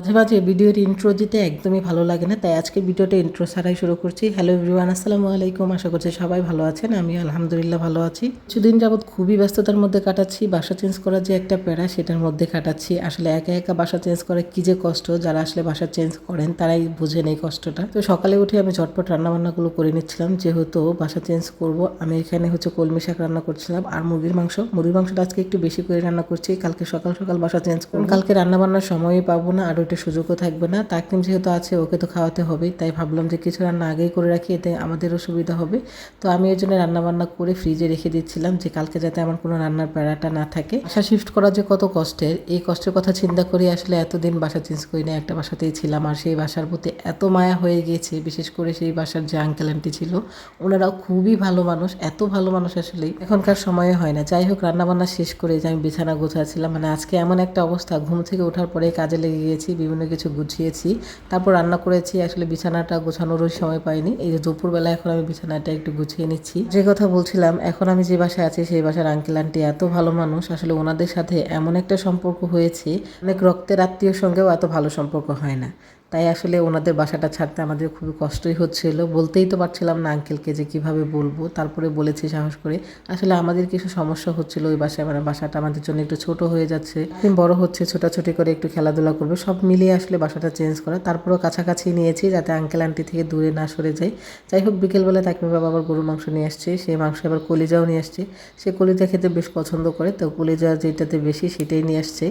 মাঝে মাঝে ভিডিওর ইন্ট্রো দিতে একদমই ভালো লাগে না, তাই আজকে ভিডিওটা ইন্ট্রো ছাড়াই শুরু করছি। হ্যালো এভরিওয়ান আসসালামু আলাইকুম, আশা করছি সবাই ভালো আছেন আমি আলহামদুলিল্লাহ ভালো আছি। কিছুদিন যাবৎ খুবই ব্যস্ততার মধ্যে কাটাচ্ছি, বাসা চেঞ্জ করার যে একটা প্যারা সেটার মধ্যে কাটাচ্ছি। আসলে একা একা বাসা চেঞ্জ করে কি যে কষ্ট, যারা আসলে বাসা চেঞ্জ করেন তারাই বুঝেন এই কষ্টটা। তো সকালে উঠে আমি ঝটপট রান্নাবান্নাগুলো করে নিচ্ছিলাম, যেহেতু বাসা চেঞ্জ করব, আমি এখানে হচ্ছে কলমি শাক রান্না করছিলাম আর মুরগির মাংস। মুরগির মাংসটা আজকে একটু বেশি করে রান্না করছি, কালকে সকাল সকাল বাসা চেঞ্জ করব। কালকে রান্না বান্নার সময়ই পাবো না আর ওইটা সুযোগও থাকবে না। তাকিম যেহেতু আছে, ওকে তো খাওয়াতে হবেই তাই ভাবলাম যে কিছু রান্না আগেই করে রাখি, এতে আমাদেরও সুবিধা হবে। তো আমি এর জন্য রান্নাবান্না করে ফ্রিজে রেখে দিচ্ছিলাম যে কালকে যাতে আমার কোনো রান্নার প্যারাটা না থাকে। বাসা শিফট করা যে কত কষ্টের, এই কষ্টের কথা চিন্তা করে আসলে এতদিন বাসা চেঞ্জ করি না একটা বাসাতেই ছিলাম আর সেই বাসার প্রতি এত মায়া হয়ে গিয়েছে, বিশেষ করে সেই বাসার যে আঙ্কেল আন্টি ছিল। ওনারাও খুবই ভালো মানুষ, এত ভালো মানুষ আসলে। এখনকার সময়ে হয় না। যাই হোক, রান্নাবান্না শেষ করে যে আমি বিছানা গোছাচ্ছিলাম। মানে আজকে এমন একটা অবস্থা, ঘুম থেকে ওঠার পরে কাজে লেগে গিয়েছি। বিভিন্ন কিছু গুছিয়েছি। তারপর রান্না করেছি, আসলে বিছানাটা গোছানোরও সময় পাইনি। এই যে দুপুরবেলা এখন আমি বিছানাটা একটু গুছিয়ে নিচ্ছি। যে কথা বলছিলাম, এখন আমি যে বাসায় আছি, সেই বাসার আঙ্কেল আন্টি এত ভালো মানুষ, আসলে ওনাদের সাথে এমন একটা সম্পর্ক হয়েছে। অনেক রক্তের আত্মীয়র সঙ্গেও এত ভালো সম্পর্ক হয় না। তাই আসলে ওনাদের বাসাটা ছাড়তে আমাদের খুবই কষ্টই হচ্ছিল। বলতেই তো পারছিলাম না আঙ্কেলকে যে কীভাবে বলব। তারপরে বলেছি সাহস করে, আসলে আমাদের কিছু সমস্যা হচ্ছিল ওই বাসায়। মানে বাসাটা আমাদের জন্য একটু ছোট হয়ে যাচ্ছে। বড় হচ্ছে, ছোটাছুটি করে একটু খেলাধুলা করবে। সব মিলিয়ে আসলে বাসাটা চেঞ্জ করা। তারপরেও কাছাকাছি নিয়েছি যাতে আঙ্কেল আন্টি থেকে দূরে না সরে যায় যাই হোক, বিকেলবেলা তাকে বাবা আবার গরুর মাংস নিয়ে আসছে। সেই মাংস আবার কলিজাও নিয়ে আসছে। সে কলিজা খেতে বেশ পছন্দ করে, তো কলিজা যেটাতে বেশি সেটাই নিয়ে আসছে।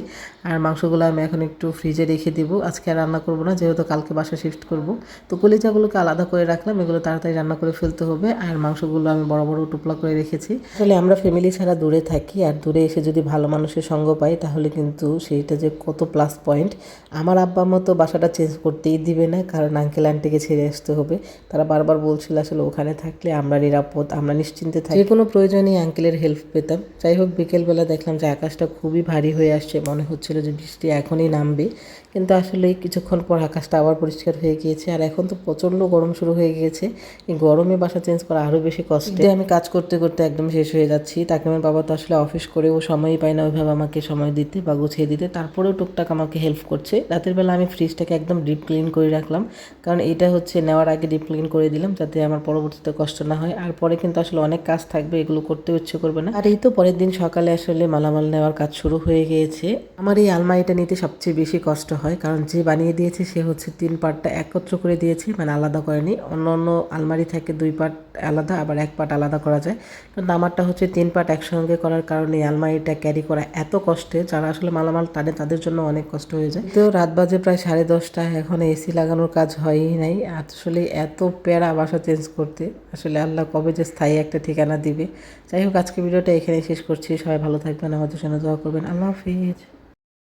আর মাংসগুলো আমি এখন একটু ফ্রিজে রেখে দেবো। আজকে রান্না করব না যেহেতু কালকে বাসা শিফট করব, তো কলিজাগুলোকে আলাদা করে রাখলাম, এগুলো তাড়াতাড়ি রান্না করে ফেলতে হবে, আর মাংসগুলো আমি বড় বড় টুকলা করে রেখেছি। আসলে আমরা ফ্যামিলি ছাড়া দূরে থাকি, আর দূরে এসে যদি ভালো মানুষের সঙ্গ পাই, তাহলে কিন্তু সেইটা যে কত প্লাস পয়েন্ট আমার আব্বা মতো বাসাটা চেঞ্জ করতেই দিবে না, কারণ আঙ্কেল আন্টিকে ছেড়ে আসতে হবে। তারা বারবার বলছিল, আসলে ওখানে থাকলে আমরা নিরাপদ, আমরা নিশ্চিন্তে থাকি। যে কোনো প্রয়োজনেই আঙ্কেলের হেল্প পেতাম। যাই হোক, বিকেলবেলা দেখলাম যে আকাশটা খুবই ভারী হয়ে আসছে, মনে হচ্ছিল যে বৃষ্টি এখনই নামবে। কিন্তু আসলে কিছুক্ষণ পর আকাশটা আবার পরিষ্কার হয়ে গিয়েছে। আর এখন তো প্রচণ্ড গরম শুরু হয়ে গিয়েছে। এই গরমে বাসা চেঞ্জ করা আরও বেশি কষ্ট আমি কাজ করতে করতে একদম শেষ হয়ে যাচ্ছি। তাকে আমার বাবা তো আসলে অফিস করেও সময়ই পায় না ওইভাবে আমাকে সময় দিতে বা গুছিয়ে দিতে। তারপরেও টুকটাক আমাকে হেল্প করছে। রাতের বেলা আমি ফ্রিজটাকে একদম ডিপ ক্লিন করে রাখলাম। কারণ এটা হচ্ছে নেওয়ার আগে ডিপ ক্লিন করে দিলাম যাতে আমার পরবর্তীতে কষ্ট না হয়। আর পরে কিন্তু আসলে অনেক কাজ থাকবে এগুলো করতে ইচ্ছে করবে না। আর এই তো পরের দিন সকালে আসলে মালামাল নেওয়ার কাজ শুরু হয়ে গিয়েছে। আমার এই আলমারিটা নিতে সবচেয়ে বেশি কষ্ট হয়। কারণ যে বানিয়ে দিয়েছে সে হচ্ছে তিন পার্টটা একত্র করে দিয়েছি মানে আলাদা করেনি। অন্য অন্য আলমারি থেকে দুই পার্ট আলাদা, আবার এক পার্ট আলাদা করা যায়। কিন্তু আমারটা হচ্ছে তিন পার্ট একসঙ্গে করার কারণে আলমারিটা ক্যারি করা এত কষ্টে, যারা আসলে মালামাল টানে তাদের জন্য অনেক কষ্ট হয়ে যায়। তো রাত বাজে প্রায় সাড়ে দশটা, এখন এসি লাগানোর কাজ হয়ই নাই। আসলে এত প্যারা বাসা চেঞ্জ করতে, আসলে আল্লাহ কবে যে স্থায়ী একটা ঠিকানা দিবে। যাই হোক আজকে ভিডিওটা এখানে শেষ করছি। সবাই ভালো থাকবেন, আমাদের জন্য দোয়া করবেন। আল্লাহ হাফিজ।